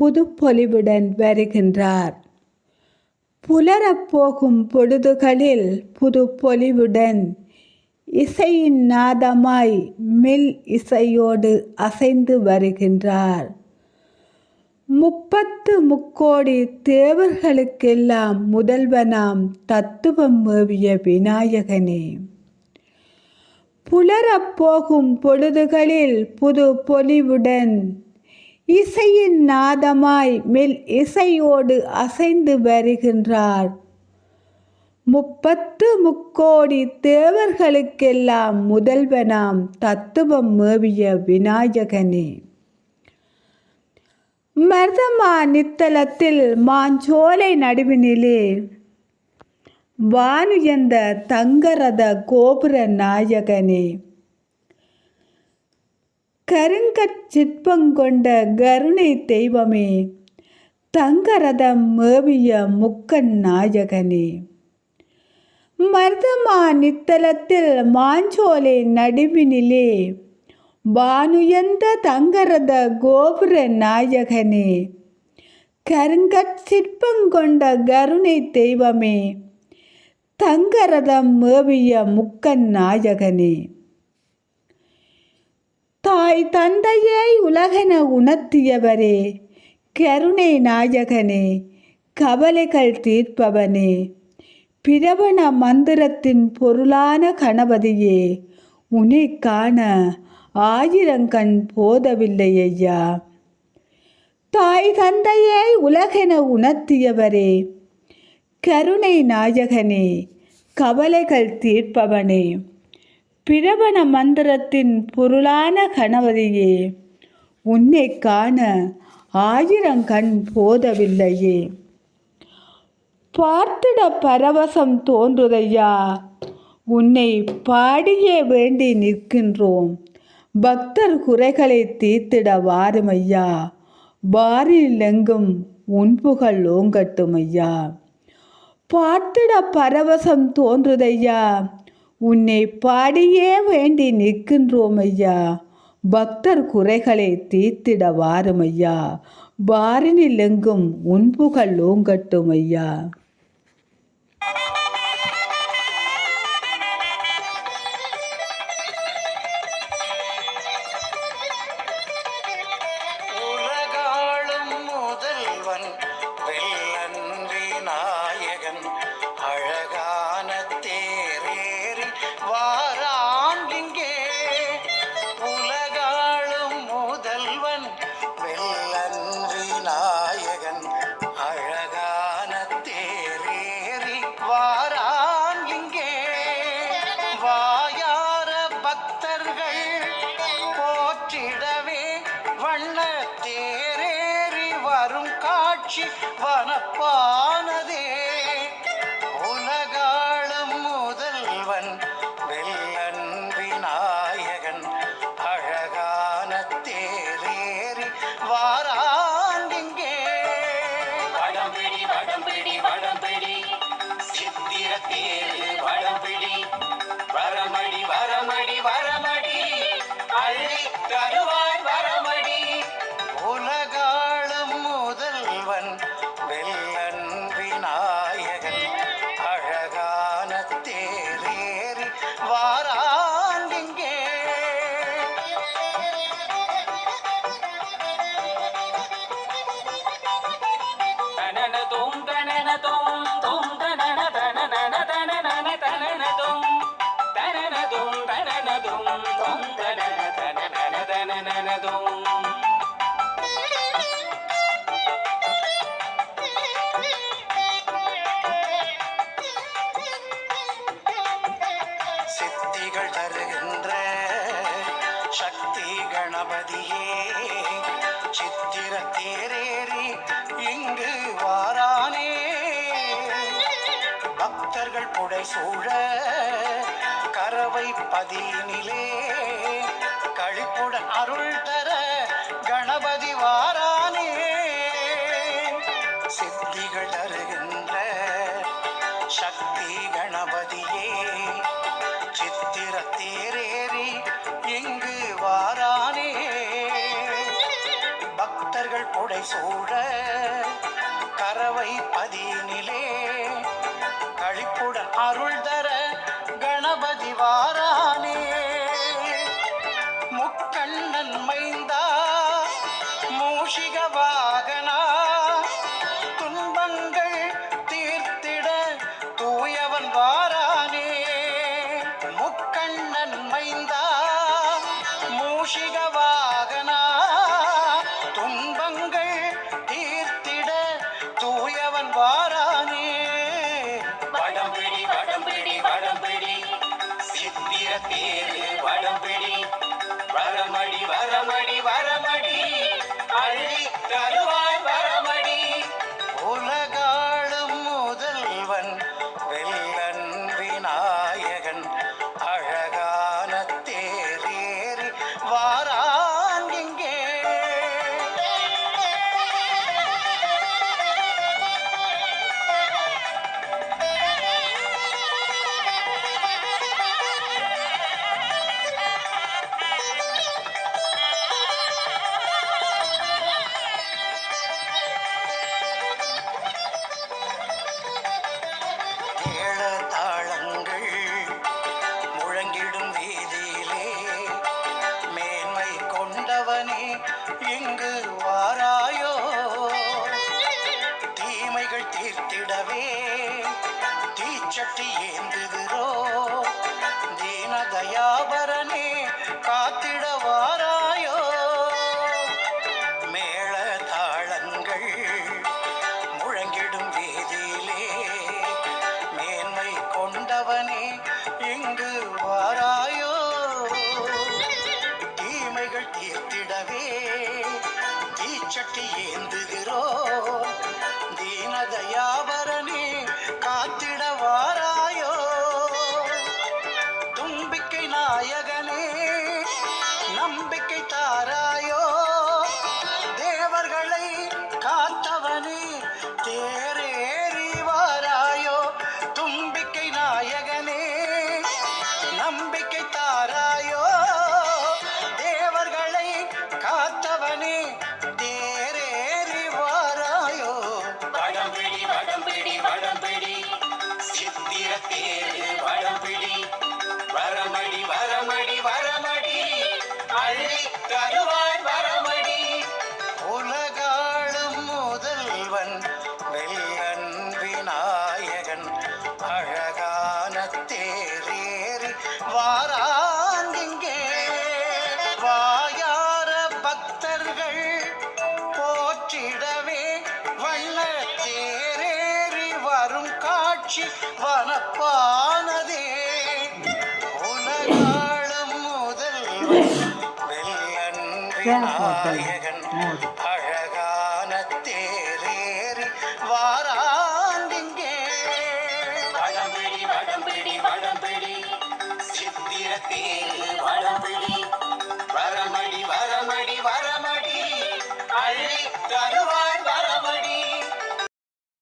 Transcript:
புதுப்பொலிவுடன் வருகின்றார். புலரப்போகும் பொழுதுகளில் புதுப்பொலிவுடன் இசையின் நாதமாய் மில் இசையோடு அசைந்து வருகின்றார். முப்பத்து முக்கோடி தேவர்களுக்கெல்லாம் முதல்வனாம் தத்துவம் மேவிய விநாயகனே. புலரப்போகும் பொழுதுகளில் புது பொலிவுடன் இசையின் நாதமாய் மெல் இசையோடு அசைந்து வருகின்றார். முப்பத்து முக்கோடி தேவர்களுக்கெல்லாம் முதல்வனாம் தத்துவம் மேவிய விநாயகனே. மர்தமா நித்தலத்தில் மாஞ்சோலை நடுவினிலே வானுயர்ந்த தங்கரத கோபுர நாயகனே. கருங்கற் சிற்பங்கொண்ட கருணை தெய்வமே தங்கரதம் மேவிய முக்கன் நாயகனே. மர்தமா நித்தலத்தில் மாஞ்சோலை நடுவினிலே வானுயர்ந்த தங்கரத கோபுர நாயகனே. கருங்கற் சிற்பங்கொண்ட கருணை தெய்வமே தங்கரதம் மேவிய முக்கன் நாயகனே. தாய் தந்தையை உலகென உணர்த்தியவரே கருணை நாயகனே கவலைகள் தீர்ப்பவனே. பிரபண மந்திரத்தின் பொருளான கணபதியே உனை காண ஆயிரங்கண் போதவில்லை ஐயா தாய் தந்தையை உலகென உணர்த்தியவரே கருணை நாயகனே கவலைகள் தீர்ப்பவனே. பிரபண மந்திரத்தின் பொருளான கணவதியே உன்னை காண ஆயிரங்கண் போதவில்லையே. பார்த்திட பரவசம் தோன்றுதையா உன்னை பாடியே வேண்டி நிற்கின்றோம். பக்தர் குறைகளை தீர்த்திட வாருமையா வாரில் எங்கும் உன்புகள் ஓங்கட்டுமையா. பார்த்திட பரவசம் தோன்றுதையா உன்னை பாடியே வேண்டி நிற்கின்றோம் ஐயா பக்தர் குறைகளை தீர்த்திட ஐயா பாரினில் எங்கும் உன்புகள் ஓங்கட்டும் ஐயா வனப்பானதே உலகாளும் முதல்வன் வெள்ளன் விநாயகன் அழகான தேரேறி வாராண்டிங்கே. வடம்பிடி வடம்பிடி வடம்பிடி சித்திர தேரு தேரேறி வாரான் இங்கே தனன தோம் தனன தோம் தோம் தனன தனன தனன தனன தோம். தனன தோம் தனன தோம் தோம் தனன தனன தனன தோம். கணபதியே சித்திர தேரேறி இங்கு வாரானே. பக்தர்கள் புடை சூழ கரவை பதினிலே பக்தர்கள் கொடை சூழ கரவை பதினிலே கழிப்புடன் அருள் தர கணபதி வாரானே. முக்கண்ணன் மைந்தா மூஷிக வாகன embora. காட்சி வனப்பானதே. உலகாளும் முதல் வெள்ளன்றி நாயகன் அழகான தேரேறி வாராண்டிங்கே வடம்பிடி வடம்பிடி வடம்பிடி சித்திர தேரி